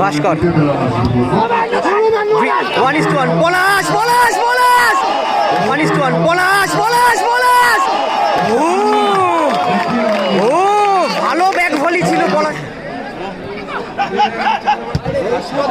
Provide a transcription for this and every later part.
Bhaskar. One is two one Palash Palash Palash one is two one Palash Palash Palash ও ও ভালো back volley ছিল পলাশ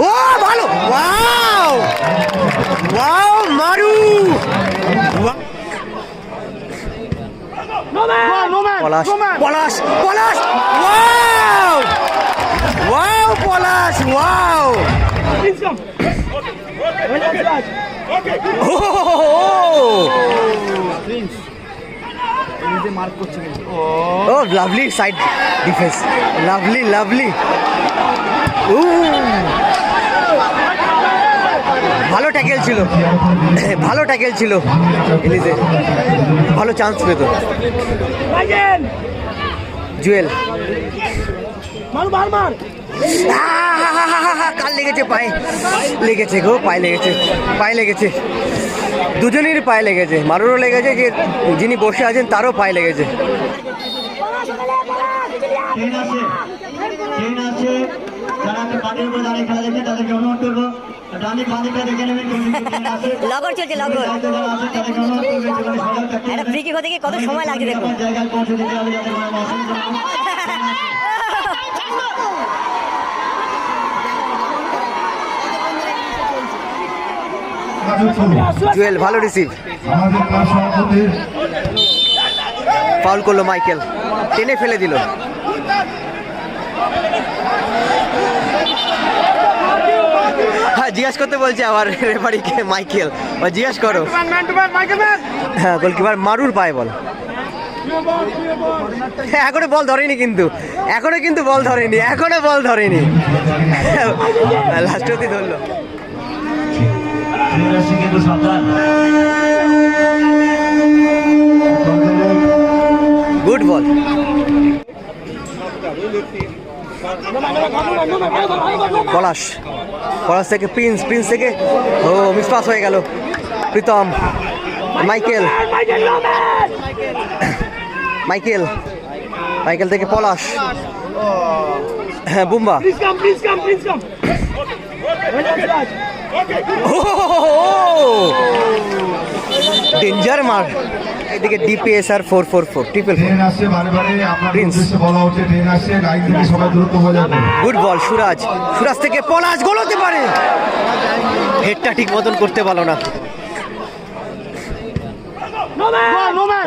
ও ভালো। Wow wow মারু! Palash Palash Palash wow wow Palash wow ও lovely side defence lovely lovely ভালো tackle ছিল। ভালো tackle ছিল। এলিজে ভালো চান্স পেত। জুয়েল আহা, কাল লেগেছে পায়ে। লেগেছে গো পায়ে লেগেছে পায়ে লেগেছে। দুজনেরই পায়ে লেগেছে মারুরও লেগেছে যে যিনি বসে আছেন তারও পায়ে লেগেছে। দেখে লগর চলছে লগর। একটা ফ্রি কিক হতে গিয়ে কত সময় লাগছে দেখুন আপনার জায়গায় পৌঁছে দিতে হবে যাতে কোনো অসুবিধা না হয়। জুয়েল, ভালো রিসিভ ফাউল করল মাইকেল। টেনে ফেলে দিল। হ্যাঁ জিজ্ঞাস করতে বলছে আবার রেফারিকে মাইকেল। জিজ্ঞাস করো। হ্যাঁ গোলকিপার মারুর পায়ে বল। এখনও বল ধরেনি কিন্তু। এখনও কিন্তু বল ধরেনি, এখনও বল ধরেনি। লাস্ট অব্দি ধরলো। কিন্তু সাবধান গুড বল। পলাশ। পলাশ থেকে প্রিন্স প্রিন্স থেকে ও মিস পাস হয়ে গেল। প্রীতম। মাইকেল। মাইকেল। মাইকেল থেকে পলাশ। হ্যাঁ বুম্বা। ডেঞ্জার মার এদিকে DPSR four four four triple four train আসছে বারে বারে আপনার উদ্দেশ্যে বলা হচ্ছে ট্রেন আসছে লাইন থেকে সবাই দ্রুত হয়ে যাবে। Good ball Suraj. সুরাজ থেকে পলাশ গোল হতে পারে। হেডটা ঠিক মতন করতে পারল না।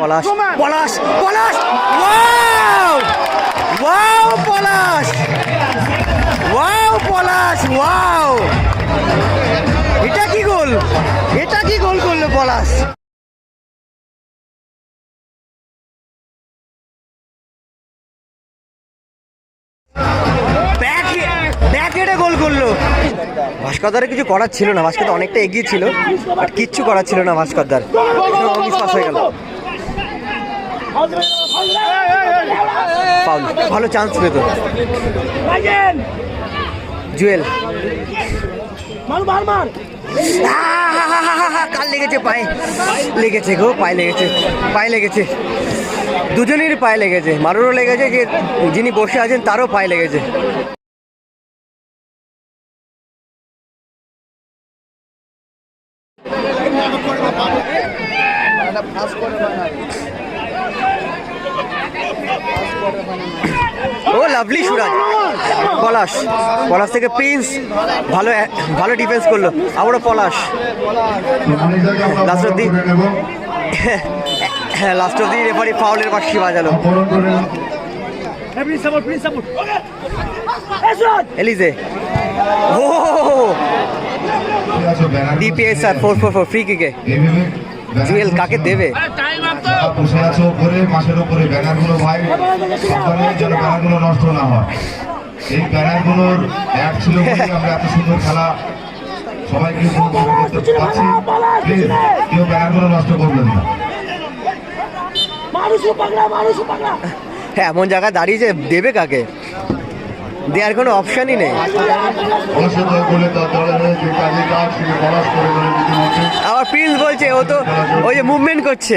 Palash Palash Palash. Wow wow Palash! Wow Palash! Wow goal. এটা কি গোল করল পলাশ? ব্যাকেটে গোল করল। ভাস্করদারের কিছু করার ছিল না ভাস্কর অনেকটা এগিয়ে ছিল বাট কিচ্ছু করার ছিল না ভাস্করদার। মিস হয়ে গেল। ভালো চান্স পেত। জুয়েল। কাল লেগেছে পায়ে। লেগেছে গো, পায়ে লেগেছে পায়ে লেগেছে। দুজনেরই পায়ে লেগেছে, মারুরও লেগেছে, যে যিনি বসে আছেন তারও পায়ে লেগেছে। ও লাভলি সুরাজ। পলাশ। পলাশ থেকে প্রিন্স ভালো ভালো ডিফেন্স করল। আবারও পলাশ। লাস্ট অব্দি। হ্যাঁ লাস্ট অব্দি রেফারি ফাউলের বাসি বাজালো। এলিজে। ও! Banner DPSR four four four free কিকে Jewel কাকে দেবে? যারা বসে আছে উপরে মাসের উপরে ব্যানারগুলো ভাই সাবধানে যেন ব্যানারগুলো নষ্ট না হয়। এই ব্যানারগুলোর অ্যাড ছিল বলেই আমরা এত সুন্দর খেলা সবাইকে উপভোগ করতে পারছি। প্লিজ কেউ ব্যানারগুলো নষ্ট করবেন না। হ্যাঁ এমন জায়গায় দাঁড়িয়েছে দেবে কাকে? দেওয়ার কোনো অপশানই নেই। আবার প্রিন্স বলছে ও তো ওই যে মুভমেন্ট করছে।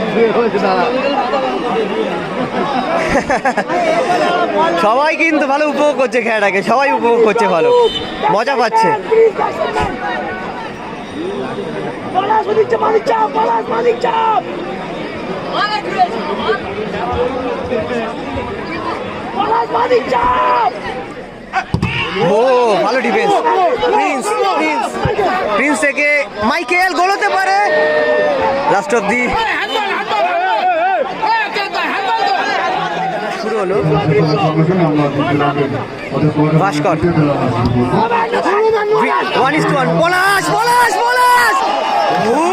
সবাই কিন্তু ভালো উপভোগ করছে খেলাটাকে সবাই উপভোগ করছে ভালো। মজা পাচ্ছে. ও ভালো ডিফেন্স প্রিন্স প্রিন্স প্রিন্স থেকে মাইকেল গোলতে পারে। লাস্ট অফ দি শুরু হলো। Bhaskar. One is two one Palash ও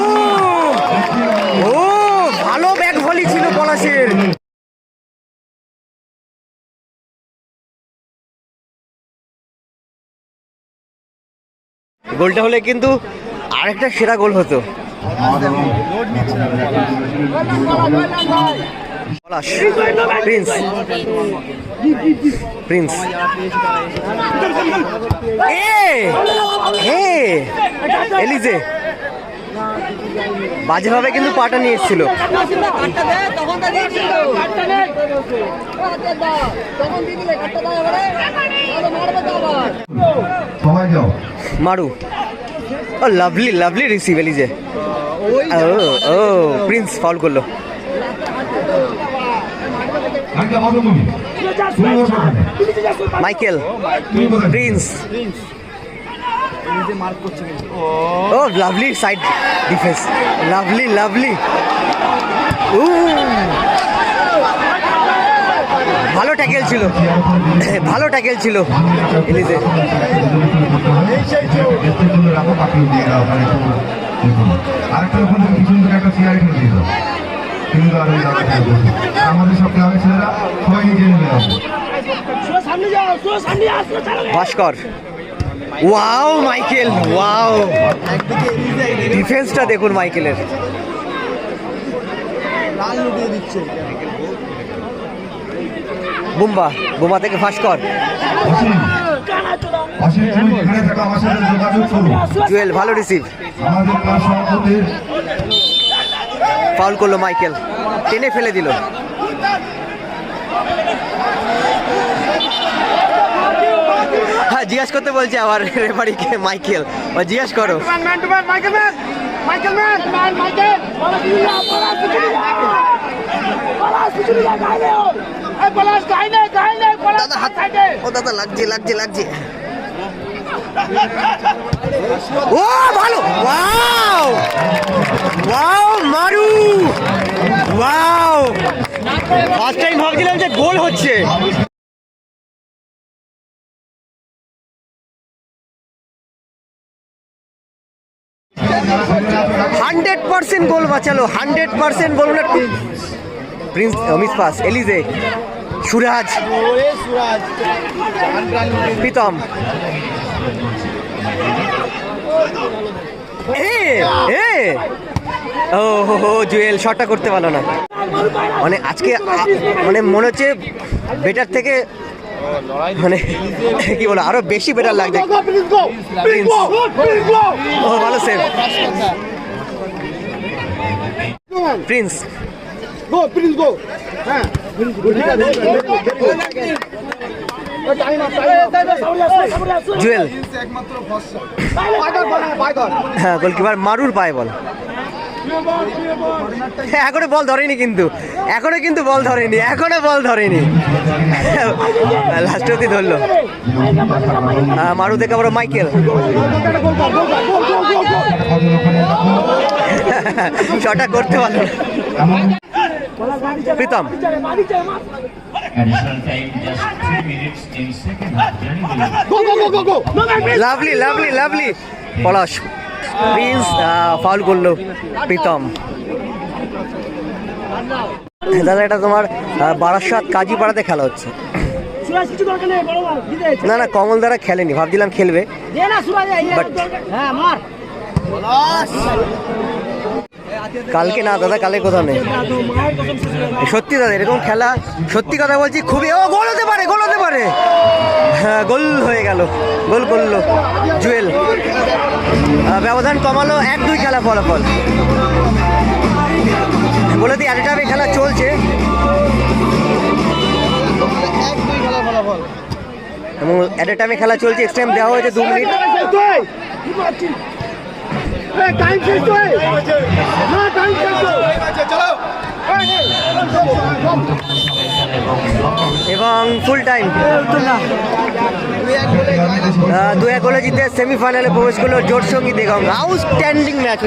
ও ভালো ব্যাক ভলি ছিল পলাশের গোলটা হলে কিন্তু আরেকটা সেরা গোল হতো। প্রিন্স। প্রিন্স। এ! এলিজে। বাজেভাবে কিন্তু পাটা নিয়ে এসেছিল। মারু। ও লাভলি লাভলি রিসিভ এলিজে ও ও প্রিন্স ফাউল করল। মাইকেল প্রিন্স তুমি তুমি কোথায়? প্রিন্স ও। Lovely side defence lovely lovely ভালো ট্যাকেল ছিল। ভালো ট্যাকেল ছিল এলিজে নিজে. ভাস্কর। ওয়াও মাইকেল ওয়াও ডিফেন্সটা দেখুন মাইকেলের বুম্বা বুম্বা থেকে যোগাযোগ করো। জুয়েল ভালো রিসিভ ফাউল করল মাইকেল টেনে ফেলে দিল। হ্যাঁ, জিজ্ঞাসা করতে বলছি আমার রেফারিকে মাইকেল। ও জিজ্ঞাসা করো। ফার্স্ট টাইম ভাবছিলাম যে গোল হচ্ছে। হান্ড্রেড পার্সেন্ট গোল বাঁচালো, হান্ড্রেড পার্সেন্ট বলুন একটু Prince miss pass, Elije, Suraj, Pritam. ও, হো হো, জুয়েল শটটা করতে পারল না। মানে আজকে মানে মনে হচ্ছে বেটার থেকে মানে কি বলো আরও বেশি বেটার লাগছে. ও ভালো save Prince Go, please go. হ্যাঁ। জুয়েল হ্যাঁ গোলকিপার মারুর পায়ে বল এখনও বল ধরেনি কিন্তু এখনও কিন্তু বল ধরেনি এখনও বল ধরেনি লাস্ট অব্দি ধরলো হ্যাঁ, মারু থেকে আবার মাইকেল শটটা করতে পারল। Pritam Additional time just 3 minutes in second half. Johnny Williams. Go, go, go, go, go. No, man, miss. Lovely lovely lovely Palash Prince foul করল প্রীতম। দাদা এটা তোমার বারাসাত কাজীপাড়াতে খেলা হচ্ছে। না না কমল দ্বারা খেলেনি ভাবছিলাম খেলবে। কালকে না, দাদা, কালকে কোথাও নেই। সত্যি দাদা, এরকম খেলা, সত্যি কথা বলছি, খুবই ও, গোল হতে পারে, গোল হতে পারে। হ্যাঁ গোল হয়ে গেল, গোল করল, জুয়েল। ব্যবধান কমালো, এক দুই খেলা ফলাফল। বলে দিই একটা খেলা চলছে। এবং অ্যাট এ টাইমে খেলা চলছে এক্সট্রা টাইম দেওয়া হয়েছে দু মিনিট। এবং ফুল টাইম দু এক গোলে জিতে সেমিফাইনালে প্রবেশ করল জোট সঙ্গীতে গঙ্গা আউটস্ট্যান্ডিং ম্যাচ